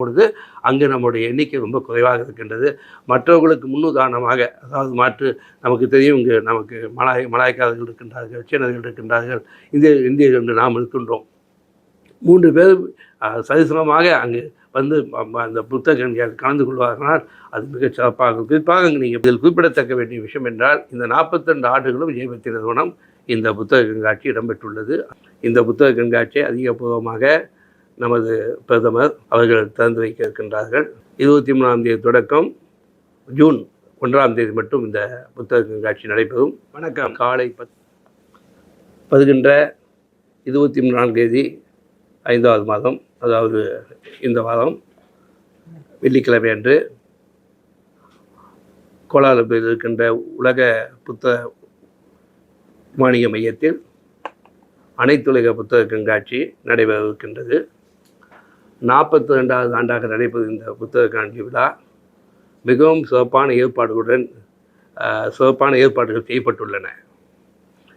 பொழுது அங்கு நம்முடைய எண்ணிக்கை ரொம்ப குறைவாக இருக்கின்றது. மற்றவர்களுக்கு முன்னுதாரணமாக அதாவது மாற்று நமக்கு தெரியும் இங்கு நமக்கு மலாய் மலாய்க்காரர்கள் இருக்கின்றார்கள் சீனர்கள் இருக்கின்றார்கள் இந்திய இந்தியர்கள் என்று நாம் இருக்கின்றோம். மூன்று பேர் சரிசமமாக அங்கு வந்து அந்த புத்தக கலந்து கொள்வார்களால் அது மிகச் சிறப்பாக இருக்கும். குறிப்பாக நீங்கள் இதில் குறிப்பிடத்தக்க வேண்டிய விஷயம் என்றால் இந்த 42 ஆண்டுகளும் ஏபத்தி நிறுவனம் இந்த புத்தக கண்காட்சி இடம்பெற்றுள்ளது. இந்த புத்தக கண்காட்சியை அதிகபூர்வமாக நமது பிரதமர் அவர்கள் திறந்து வைக்க இருக்கின்றார்கள் இருபத்தி மூணாம் தேதி தொடக்கம். ஜூன் ஒன்றாம் தேதி மட்டும் இந்த புத்தக கண்காட்சி நடைபெறும். வணக்கம். காலை பத் வருகின்ற இருபத்தி மூணாம் தேதி ஐந்தாவது மாதம் அதாவது இந்த வாரம் வெள்ளிக்கிழமை அன்று கோலாலம்பூரில் இருக்கின்ற உலக புத்தக வாணிக மையத்தில் அனைத்துலக புத்தக கண்காட்சி நடைபெற இருக்கின்றது. நாற்பத்தி ரெண்டாவது ஆண்டாக நடைபெறும் இந்த புத்தக காண்பி விழா. மிகவும் சிறப்பான ஏற்பாடுகளுடன் சிறப்பான ஏற்பாடுகள் செய்யப்பட்டுள்ளன.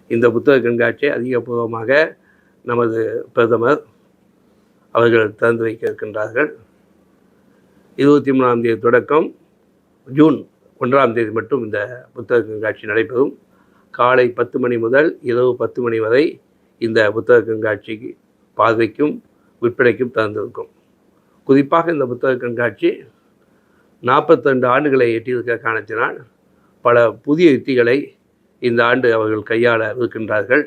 இந்த புத்தக கண்காட்சியை அதிகபூர்வமாக நமது பிரதமர் அவர்கள் திறந்து வைக்க இருக்கின்றார்கள். இருபத்தி மூணாம் தேதி தொடக்கம். ஜூன் ஒன்றாம் தேதி மட்டும் இந்த புத்தக கண்காட்சி நடைபெறும். காலை பத்து மணி முதல் இரவு பத்து மணி வரை இந்த புத்தக கண்காட்சிக்கு பார்வைக்கும் விற்பனைக்கும் திறந்திருக்கும் குறிப்பாக இந்த புத்தக கண்காட்சி நாற்பத்தெண்டு ஆண்டுகளை எட்டியிருக்க காரணத்தினால் பல புதிய யுத்திகளை இந்த ஆண்டு அவர்கள் கையாள இருக்கின்றார்கள்.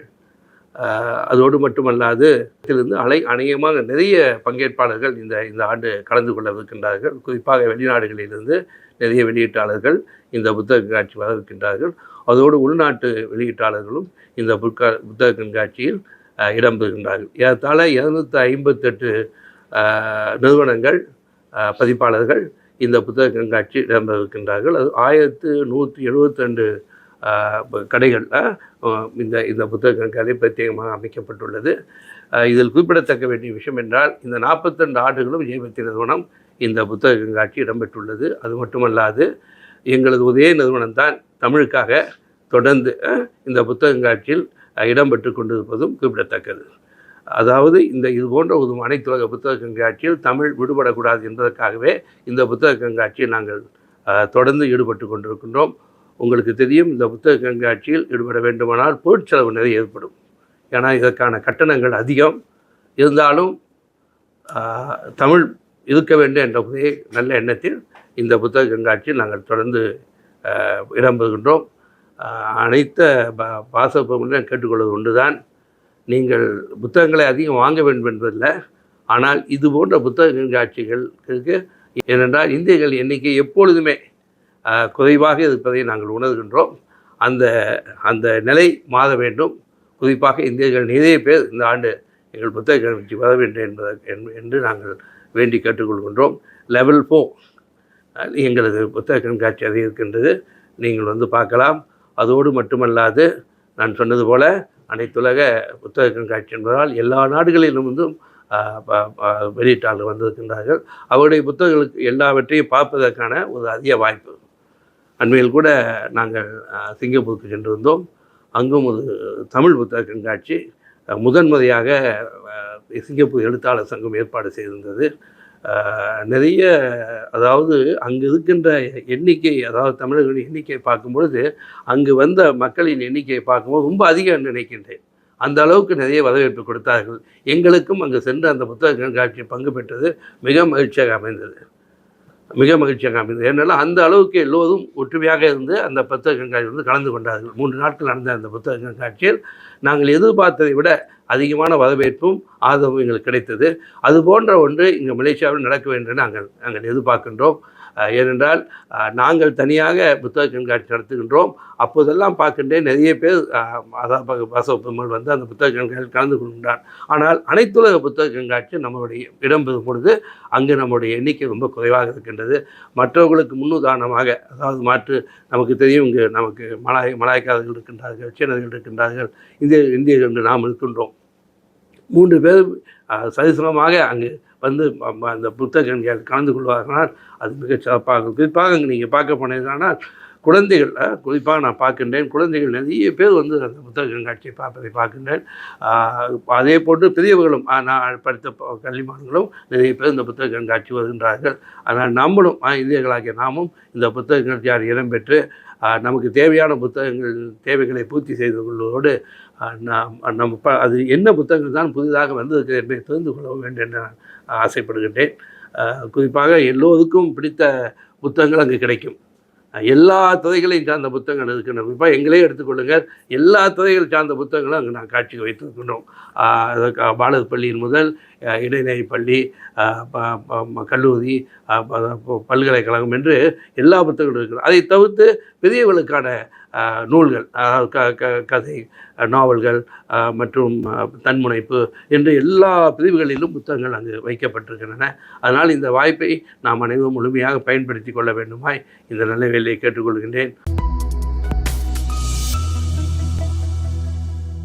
அதோடு மட்டுமல்லாது இதிலிருந்து அலை அநேகமாக நிறைய பங்கேற்பாளர்கள் இந்த இந்த ஆண்டு கலந்து கொள்ள இருக்கின்றார்கள். குறிப்பாக வெளிநாடுகளிலிருந்து நிறைய வெளியீட்டாளர்கள் இந்த புத்தக கண்காட்சி வரவிருக்கின்றார்கள் அதோடு உள்நாட்டு வெளியீட்டாளர்களும் இந்த புக்க புத்தக கண்காட்சியில் இடம்பெறுகின்றார்கள். ஏறத்தாழ இருநூத்தி ஐம்பத்தெட்டு நிறுவனங்கள் பதிப்பாளர்கள் இந்த புத்தக கண்காட்சி இடம்பெறுகின்றார்கள். அது ஆயிரத்து நூற்றி எழுபத்தி ரெண்டு கடைகளில் இந்த இந்த புத்தக கண்காட்சி பிரத்யேகமாக அமைக்கப்பட்டுள்ளது. இதில் குறிப்பிடத்தக்க வேண்டிய விஷயம் என்றால் இந்த நாற்பத்தெண்டு ஆண்டுகளும் ஜெயபத்தி நிறுவனம் இந்த புத்தக கண்காட்சி இடம்பெற்றுள்ளது. அது மட்டுமல்லாது எங்களது ஒரே நிறுவனம் தான் தமிழுக்காக தொடர்ந்து இந்த புத்தக கண்காட்சியில் இடம்பெற்று கொண்டிருப்பதும் குறிப்பிடத்தக்கது. அதாவது இந்த இது போன்ற ஒரு அனைத்துலக புத்தக கண்காட்சியில் தமிழ் விடுபடக்கூடாது என்பதற்காகவே இந்த புத்தக கண்காட்சியில் நாங்கள் தொடர்ந்து ஈடுபட்டு கொண்டிருக்கின்றோம். உங்களுக்கு தெரியும் இந்த புத்தக கண்காட்சியில் ஈடுபட வேண்டுமானால் பொருட்செலவு நிறைய ஏற்படும். ஏன்னா இதற்கான கட்டணங்கள் அதிகம். இருந்தாலும் தமிழ் இருக்க வேண்டும் என்ற ஒரே நல்ல எண்ணத்தில் இந்த புத்தக கண்காட்சியில் நாங்கள் தொடர்ந்து இடம்பெறுகின்றோம். அனைத்த பா வாசகர்களும் கேட்டுக்கொள்வது ஒன்றுதான். நீங்கள் புத்தகங்களை அதிகம் வாங்க வேண்டும் என்பதில்லை. ஆனால் இது போன்ற புத்தக கண்காட்சிகளுக்கு ஏனென்றால் இந்தியர்கள் எண்ணிக்கை எப்பொழுதுமே குறைவாக இருப்பதை நாங்கள் உணர்கின்றோம். அந்த அந்த நிலை மாற வேண்டும். குறிப்பாக இந்தியர்கள் நிறைய பேர் இந்த ஆண்டு எங்கள் புத்தக கண்காட்சி வர வேண்டும் என்பதை என்று நாங்கள் வேண்டி கேட்டுக்கொள்கின்றோம். லெவல் ஃபோ எங்களது புத்தக கண்காட்சி அது இருக்கின்றது நீங்கள் வந்து பார்க்கலாம். அதோடு மட்டுமல்லாது நான் சொன்னது போல அனைத்துலக புத்தக கண்காட்சி என்பதால் எல்லா நாடுகளிலிருந்தும் ப- வந்திருக்கின்றார்கள். அவருடைய புத்தகங்களுக்கு எல்லாவற்றையும் பார்ப்பதற்கான ஒரு அதிக வாய்ப்பு. அண்மையில் கூட நாங்கள் சிங்கப்பூருக்கு சென்றிருந்தோம். அங்கும் ஒரு தமிழ் புத்தக கண்காட்சி முதன்முறையாக சிங்கப்பூர் எழுத்தாளர் சங்கம் ஏற்பாடு செய்திருந்தது. நிறைய அதாவது அங்கு இருக்கின்ற எண்ணிக்கை அதாவது தமிழர்களின் எண்ணிக்கையை பார்க்கும்பொழுது அங்கு வந்த மக்களின் எண்ணிக்கையை பார்க்கும்போது ரொம்ப அதிகம் நினைக்கின்றேன். அந்த அளவுக்கு நிறைய வரவேற்பு கொடுத்தார்கள். எங்களுக்கும் அங்கு சென்று அந்த புத்தக கண்காட்சி பங்கு பெற்றது மிக மகிழ்ச்சியாக அமைந்தது. மிக மகிழ்ச்சியாக அமைந்தது. ஏனென்றால் அந்த அளவுக்கு எல்லோரும் ஒற்றுமையாக இருந்து அந்த புத்தக கண்காட்சி வந்து கலந்து கொண்டார்கள். மூன்று நாட்கள் நடந்த அந்த புத்தக கண்காட்சியில் நாங்கள் எதிர்பார்த்ததை விட அதிகமான வரவேற்பும் ஆதரவும் எங்களுக்கு கிடைத்தது. அது போன்ற ஒன்று இங்கே மலேசியாவில் நடக்க வேண்டும் நாங்கள் நாங்கள் எதிர்பார்க்கின்றோம். ஏனென்றால் நாங்கள் தனியாக புத்தக கண்காட்சி நடத்துகின்றோம். அப்போதெல்லாம் பார்க்கின்றேன். நிறைய பேர் அதாவது வாசவ பெருமாள் வந்து அந்த புத்தக கண்காட்சியில் கலந்து கொண்டார் ஆனால் அனைத்துலக புத்தக கண்காட்சி நம்மளுடைய இடம்பெறும் பொழுது அங்கு நம்முடைய எண்ணிக்கை ரொம்ப குறைவாக இருக்கின்றது. மற்றவர்களுக்கு முன்னுதாரணமாக அதாவது மாற்று நமக்கு தெரியும் இங்கு நமக்கு மலாய் மலாய்க்காரர்கள் இருக்கின்றார்கள் சீனர்கள் இருக்கின்றார்கள் இந்திய இந்தியர்கள் என்று நாம் இருக்கின்றோம். மூன்று பேர் சரிசமமாக அங்கு வந்து அந்த புத்தக கலந்து கொள்வார்களால் அது மிகச் சிறப்பாக இருக்கும். குறிப்பாக அங்கே நீங்கள் பார்க்க போனீர்களானால் குழந்தைகள் குறிப்பாக நான் பார்க்கின்றேன் குழந்தைகள் நிறைய பேர் வந்து அந்த புத்தக கண்காட்சியை பார்ப்பதை பார்க்கின்றேன். அதே போன்று பெரியவர்களும் நான் படித்த ப- கல்விமான்களும் நிறைய பேர் இந்த புத்தக கண்காட்சி வருகின்றார்கள். ஆனால் நம்மளும் இந்தியர்களாகிய நாமும் இந்த புத்தக கண்காட்சியால் இடம்பெற்று நமக்கு தேவையான புத்தகங்கள் தேவைகளை பூர்த்தி செய்து கொள்வதோடு நம்ம ப அது என்ன புத்தகங்கள் தான் புதிதாக வந்ததுக்கு என்பதை தெரிந்து கொள்ள வேண்டும் என்று நான் ஆசைப்படுகின்றேன். குறிப்பாக எல்லோருக்கும் பிடித்த புத்தகங்கள் அங்கு கிடைக்கும். எல்லா துறைகளையும் சார்ந்த புத்தகங்கள் இருக்கின்றன. குறிப்பாக எங்களே எடுத்துக்கொள்ளுங்கள் எல்லா துறைகள் சார்ந்த புத்தகங்களும் அங்கே நான் காட்சிக்கு வைத்திருக்கின்றோம். பாலர் பள்ளியின் முதல் இடைநிலை பள்ளி ப- ப- கல்லூரி பல்கலைக்கழகம் என்று எல்லா புத்தகங்களும் இருக்கிறோம் அதை தவிர்த்து பெரியவர்களுக்கான நூல்கள் அதாவது க க கதை நாவல்கள் மற்றும் தன்முனைப்பு என்று எல்லா பிரிவுகளிலும் புத்தகங்கள் அங்கு வைக்கப்பட்டிருக்கின்றன. அதனால் இந்த வாய்ப்பை நாம் அனைவரும் முழுமையாக பயன்படுத்தி கொள்ள வேண்டுமாய் இந்த நல்ல வேலையை கேட்டுக்கொள்கின்றேன்.